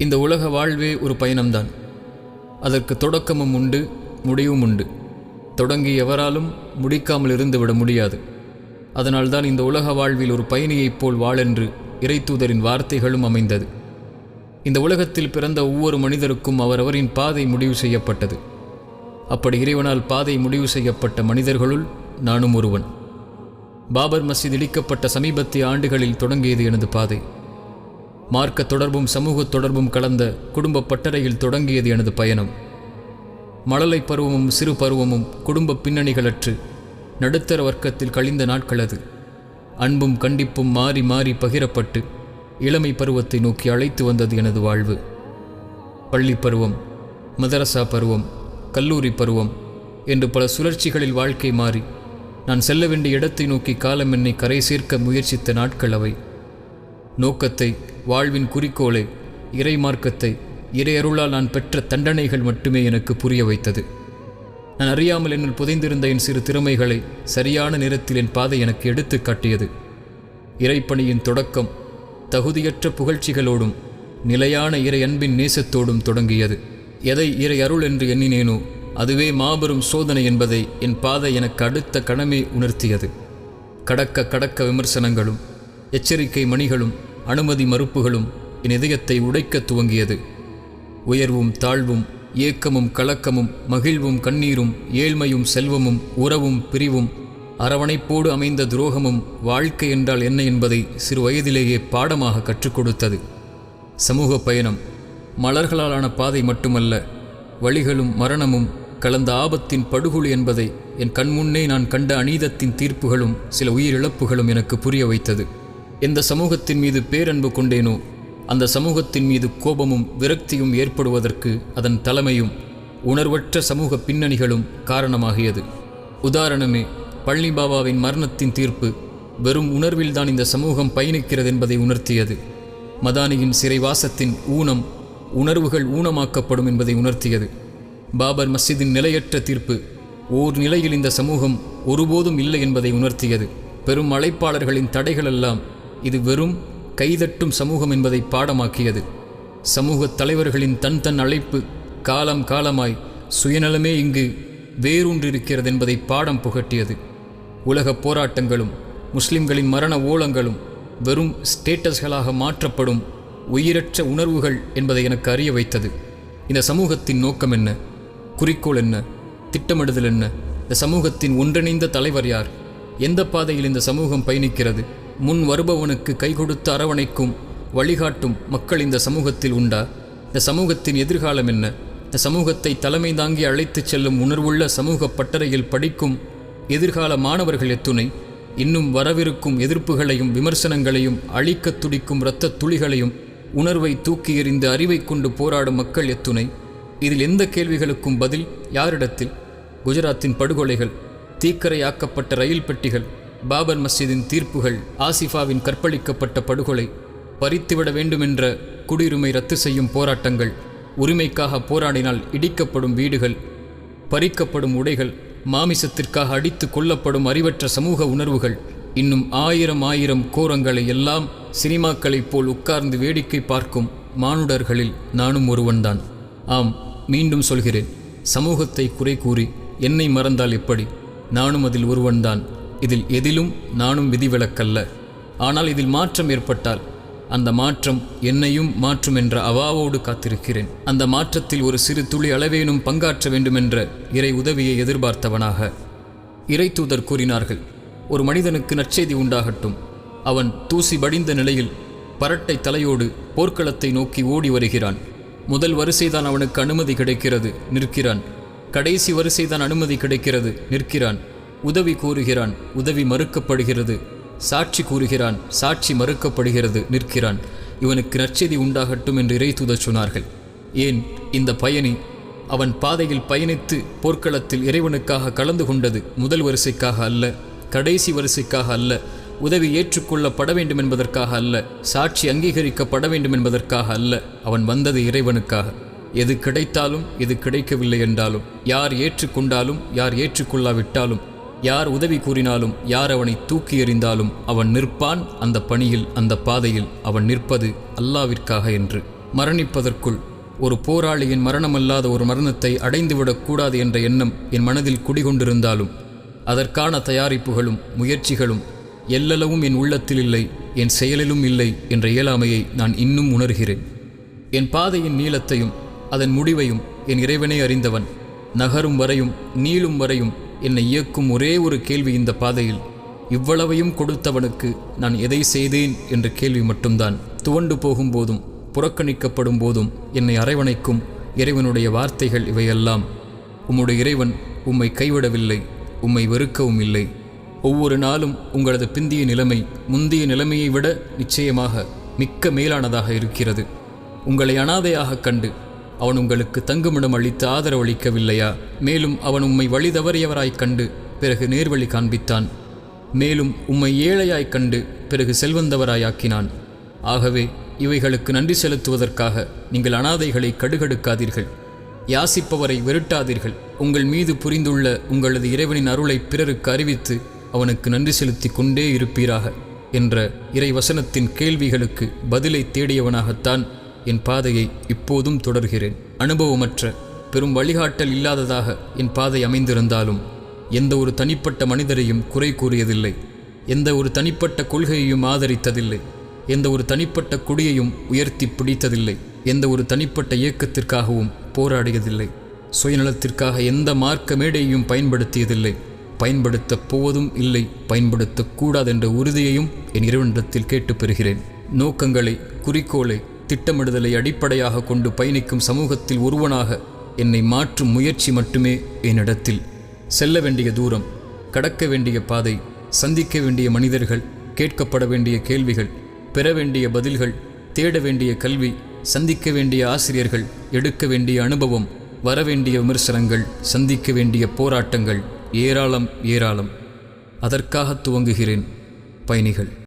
இந்த உலக வாழ்வே ஒரு பயணம்தான். அதற்கு தொடக்கமும் உண்டு முடிவும் உண்டு. தொடங்கி எவராலும் முடிக்காமல் இருந்துவிட முடியாது. அதனால்தான் இந்த உலக வாழ்வில் ஒரு பயணியைப் போல் வாழென்று இறைத்தூதரின் வார்த்தைகளும் அமைந்தது. இந்த உலகத்தில் பிறந்த ஒவ்வொரு மனிதருக்கும் அவரவரின் பாதை முடிவு செய்யப்பட்டது. அப்படி இறைவனால் பாதை முடிவு செய்யப்பட்ட மனிதர்களுள் நானும் ஒருவன். பாபர் மஸ்ஜித் இடிக்கப்பட்ட சமீபத்திய ஆண்டுகளில் தொடங்கியது எனது பாதை. மார்க்க தொடர்பும் சமூக தொடர்பும் கலந்த குடும்ப பட்டறையில் தொடங்கியது எனது பயணம். மழலை பருவமும் சிறு பருவமும் குடும்ப பின்னணிகளற்று நடுத்தர வர்க்கத்தில் கழிந்த நாட்கள் அது. அன்பும் கண்டிப்பும் மாறி மாறி பகிரப்பட்டு இளமை பருவத்தை நோக்கி அழைத்து வந்தது எனது வாழ்வு. பள்ளி பருவம் மதரசா பருவம் கல்லூரி பருவம் என்று பல சுழற்சிகளில் வாழ்க்கை மாறி நான் செல்ல வேண்டிய இடத்தை நோக்கி காலம் என்னை கரை சேர்க்க முயற்சித்த நாட்கள் அவை. நோக்கத்தை வாழ்வின் குறிக்கோளை இறை மார்க்கத்தை இறையருளால் நான் பெற்ற தண்டனைகள் மட்டுமே எனக்கு புரிய வைத்தது. நான் அறியாமல் என்னில் புதைந்திருந்த என் சிறு திறமைகளை சரியான நேரத்தில் என் பாதை எனக்கு எடுத்து காட்டியது. இறைப்பணியின் தொடக்கம் தகுதியற்ற புகழ்ச்சிகளோடும் நிலையான இறை அன்பின் நேசத்தோடும் தொடங்கியது. எதை இறை அருள் என்று எண்ணினேனோ அதுவே மாபெரும் சோதனை என்பதை என் பாதை எனக்கு அடுத்த கணமே உணர்த்தியது. கடக்க கடக்க விமர்சனங்களும் எச்சரிக்கை மணிகளும் அனுமதி மறுப்புகளும் என் இதயத்தை உடைக்கத் துவங்கியது. உயர்வும் தாழ்வும் ஏக்கமும் கலக்கமும் மகிழ்வும் கண்ணீரும் ஏழ்மையும் செல்வமும் உறவும் பிரிவும் அரவணைப்போடு அமைந்த துரோகமும் வாழ்க்கை என்றால் என்ன என்பதை சிறு வயதிலேயே பாடமாக கற்றுக் கொடுத்தது. சமூக பயணம். மலர்களாலான பாதை மட்டுமல்ல வழிகளும் மரணமும் கலந்த ஆபத்தின் படுகொலி என்பதை என் கண்முன்னே நான் கண்ட அநீதத்தின் தீர்ப்புகளும் சில உயிரிழப்புகளும் எனக்கு புரிய வைத்தது. எந்த சமூகத்தின் மீது பேரன்பு கொண்டேனோ அந்த சமூகத்தின் மீது கோபமும் விரக்தியும் ஏற்படுவதற்கு அதன் தலைமையும் உணர்வற்ற சமூக பின்னணிகளும் காரணமாகியது. உதாரணமே பழனி பாபாவின் மரணத்தின் தீர்ப்பு வெறும் உணர்வில்தான் இந்த சமூகம் பயணிக்கிறது என்பதை உணர்த்தியது. மதானியின் சிறைவாசத்தின் ஊனம் உணர்வுகள் ஊனமாக்கப்படும் என்பதை உணர்த்தியது. பாபர் மஸ்ஜிதின் நிலையற்ற தீர்ப்பு ஓர் நிலையில் இந்த சமூகம் ஒருபோதும் இல்லை என்பதை உணர்த்தியது. பெரும் அழைப்பாளர்களின் தடைகளெல்லாம் இது வெறும் கைதட்டும் சமூகம் என்பதை பாடமாக்கியது. சமூக தலைவர்களின் தன் தன் அழைப்பு காலம் காலமாய் சுயநலமே இங்கு வேரூன்றிருக்கிறது என்பதை பாடம் புகட்டியது. உலகப் போராட்டங்களும் முஸ்லிம்களின் மரண ஓலங்களும் வெறும் ஸ்டேட்டஸ்களாக மாற்றப்படும் உயிரற்ற உணர்வுகள் என்பதை எனக்கு அறிய வைத்தது. இந்த சமூகத்தின் நோக்கம் என்ன? குறிக்கோள் என்ன? திட்டமிடுதல் என்ன? இந்த சமூகத்தின் ஒன்றிணைந்த தலைவர் யார்? எந்த பாதையில் இந்த சமூகம் பயணிக்கிறது? முன் வருபவனுக்கு கை கொடுத்து அரவணைக்கும் வழிகாட்டும் மக்கள் இந்த சமூகத்தில் உண்டா? இந்த சமூகத்தின் எதிர்காலம் என்ன? இந்த சமூகத்தை தலைமை தாங்கி அழைத்துச் செல்லும் உணர்வுள்ள சமூக பட்டறையில் படிக்கும் எதிர்கால மாணவர்கள் எத்துணை? இன்னும் வரவிருக்கும் எதிர்ப்புகளையும் விமர்சனங்களையும் அழிக்கத் துடிக்கும் இரத்த துளிகளையும் உணர்வை தூக்கி எறிந்து அறிவை கொண்டு போராடும் மக்கள் எத்துணை? இதில் எந்த கேள்விகளுக்கும் பதில்? யாரிடத்தில்? குஜராத்தின் படுகொலைகள் தீக்கரையாக்கப்பட்ட ரயில் பெட்டிகள் பாபர் மஸ்ஜிதின் தீர்ப்புகள் ஆசிஃபாவின் கற்பழிக்கப்பட்ட படுகொலை பறித்துவிட வேண்டுமென்ற குடியுரிமை ரத்து செய்யும் போராட்டங்கள் உரிமைக்காக போராடினால் இடிக்கப்படும் வீடுகள் பறிக்கப்படும் உடைகள் மாமிசத்திற்காக அடித்து கொல்லப்படும் அறிவற்ற சமூக உணர்வுகள் இன்னும் ஆயிரம் ஆயிரம் கோரங்களை எல்லாம் சினிமாக்களைப் போல் உட்கார்ந்து வேடிக்கை பார்க்கும் மானுடர்களில் நானும் ஒருவன்தான். ஆம் மீண்டும் சொல்கிறேன் சமூகத்தை குறை கூறி என்னை மறந்தால் எப்படி? நானும் அதில் ஒருவன்தான். இதில் எதிலும் நானும் விதிவிலக்கல்ல. ஆனால் இதில் மாற்றம் ஏற்பட்டால் அந்த மாற்றம் என்னையும் மாற்றும் என்ற அவாவோடு காத்திருக்கிறேன். அந்த மாற்றத்தில் ஒரு சிறு துளி அளவேனும் பங்காற்ற வேண்டுமென்ற இறை உதவியை எதிர்பார்த்தவனாக. இறை தூதர் கூறினார்கள் ஒரு மனிதனுக்கு நற்செய்தி உண்டாகட்டும். அவன் தூசி படிந்த நிலையில் பரட்டை தலையோடு போர்க்களத்தை நோக்கி ஓடி வருகிறான். முதல் வரிசைதான் அவனுக்கு அனுமதி கிடைக்கிறது நிற்கிறான். கடைசி வரிசைதான் அனுமதி கிடைக்கிறது நிற்கிறான். உதவி கூறுகிறான் உதவி மறுக்கப்படுகிறது. சாட்சி கூறுகிறான் சாட்சி மறுக்கப்படுகிறது நிற்கிறான். இவனுக்கு நற்செய்தி உண்டாகட்டும் என்று இறைத்தூதர் சொன்னார்கள். ஏன்? இந்த பயணி அவன் பாதையில் பயணித்து போர்க்களத்தில் இறைவனுக்காக கலந்து கொண்டது முதல் வரிசைக்காக அல்ல கடைசி வரிசைக்காக அல்ல உதவி ஏற்றுக்கொள்ளப்பட வேண்டும் என்பதற்காக அல்ல சாட்சி அங்கீகரிக்கப்பட வேண்டும் என்பதற்காக அல்ல அவன் வந்தது இறைவனுக்காக. எது கிடைத்தாலும் எது கிடைக்கவில்லை என்றாலும் யார் ஏற்றுக்கொண்டாலும் யார் ஏற்றுக்கொள்ளாவிட்டாலும் யார் உதவி கூறினாலும் யார் அவனை தூக்கி எறிந்தாலும் அவன் நிற்பான். அந்த பணியில் அந்த பாதையில் அவன் நிற்பது அல்லாவிற்காக என்று. மரணிப்பதற்குள் ஒரு போராளியின் மரணமல்லாத ஒரு மரணத்தை அடைந்துவிடக்கூடாது என்ற எண்ணம் என் மனதில் குடிகொண்டிருந்தாலும் அதற்கான தயாரிப்புகளும் முயற்சிகளும் எல்லளவும் என் உள்ளத்தில் இல்லை என் செயலிலும் இல்லை என்ற இயலாமையை நான் இன்னும் உணர்கிறேன். என் பாதையின் நீளத்தையும் அதன் முடிவையும் என் இறைவனே அறிந்தவன். நகரும் வரையும் நீளும் வரையும் என்னை இயக்கும் ஒரே ஒரு கேள்வி இந்த பாதையில். இவ்வளவையும் கொடுத்தவனுக்கு நான் எதை செய்தேன் என்ற கேள்வி மட்டும்தான். துவண்டு போகும்போதும் புறக்கணிக்கப்படும் போதும் என்னை அரவணைக்கும் இறைவனுடைய வார்த்தைகள் இவையெல்லாம். உம்முடைய இறைவன் உம்மை கைவிடவில்லை உம்மை வெறுக்கவும் இல்லை. ஒவ்வொரு நாளும் உங்களது பிந்திய நிலைமை முந்தைய நிலைமையை விட நிச்சயமாக மிக்க மேலானதாக இருக்கிறது. உங்களை அனாதையாக கண்டு அவன் உங்களுக்கு தங்குமிடம் அளித்து ஆதரவளிக்கவில்லையா? மேலும் அவன் உம்மை வழி தவறியவராய்க் கண்டு பிறகு நேர்வழி காண்பித்தான். மேலும் உம்மை ஏழையாய்க் கண்டு பிறகு செல்வந்தவராயாக்கினான் ஆகவே இவைகளுக்கு நன்றி செலுத்துவதற்காக நீங்கள் அனாதைகளை கடுகடுக்காதீர்கள். யாசிப்பவரை வெருட்டாதீர்கள் உங்கள் மீது புரிந்துள்ள உங்களது இறைவனின் அருளை பிறருக்கு அறிவித்து அவனுக்கு நன்றி செலுத்தி கொண்டே இருப்பீராக என்ற இறை வசனத்தின் கேள்விகளுக்கு பதிலை தேடியவனாகத்தான் என் பாதையை இப்போதும் தொடர்கிறேன். அனுபவமற்ற பெரும் வழிகாட்டல் இல்லாததாக என் பாதை அமைந்திருந்தாலும் எந்த ஒரு தனிப்பட்ட மனிதரையும் குறை கூறியதில்லை. எந்த ஒரு தனிப்பட்ட கொள்கையையும் ஆதரித்ததில்லை. எந்த ஒரு தனிப்பட்ட கொடியையும் உயர்த்தி பிடித்ததில்லை. எந்த ஒரு தனிப்பட்ட இயக்கத்திற்காகவும் போராடியதில்லை. சுயநலத்திற்காக எந்த மார்க்க மேடையையும் பயன்படுத்தியதில்லை. பயன்படுத்தப் போவதும் இல்லை பயன்படுத்தக்கூடாது என்ற உறுதியையும் என் இறைவனிடத்தில் கேட்டுப் பெறுகிறேன். நோக்கங்களை குறிக்கோளை திட்டமிடுதலை அடிப்படையாக கொண்டு பயணிக்கும் சமூகத்தில் ஒருவனாக என்னை மாற்றும் முயற்சி மட்டுமே என்னிடத்தில். செல்ல வேண்டிய தூரம் கடக்க வேண்டிய பாதை சந்திக்க வேண்டிய மனிதர்கள் கேட்கப்பட வேண்டிய கேள்விகள் பெற வேண்டிய பதில்கள் தேட வேண்டிய கல்வி சந்திக்க வேண்டிய ஆசிரியர்கள் எடுக்க வேண்டிய அனுபவம் வரவேண்டிய விமர்சனங்கள் சந்திக்க வேண்டிய போராட்டங்கள் ஏராளம் ஏராளம். அதற்காக துவங்குகிறேன் பயணிகள்.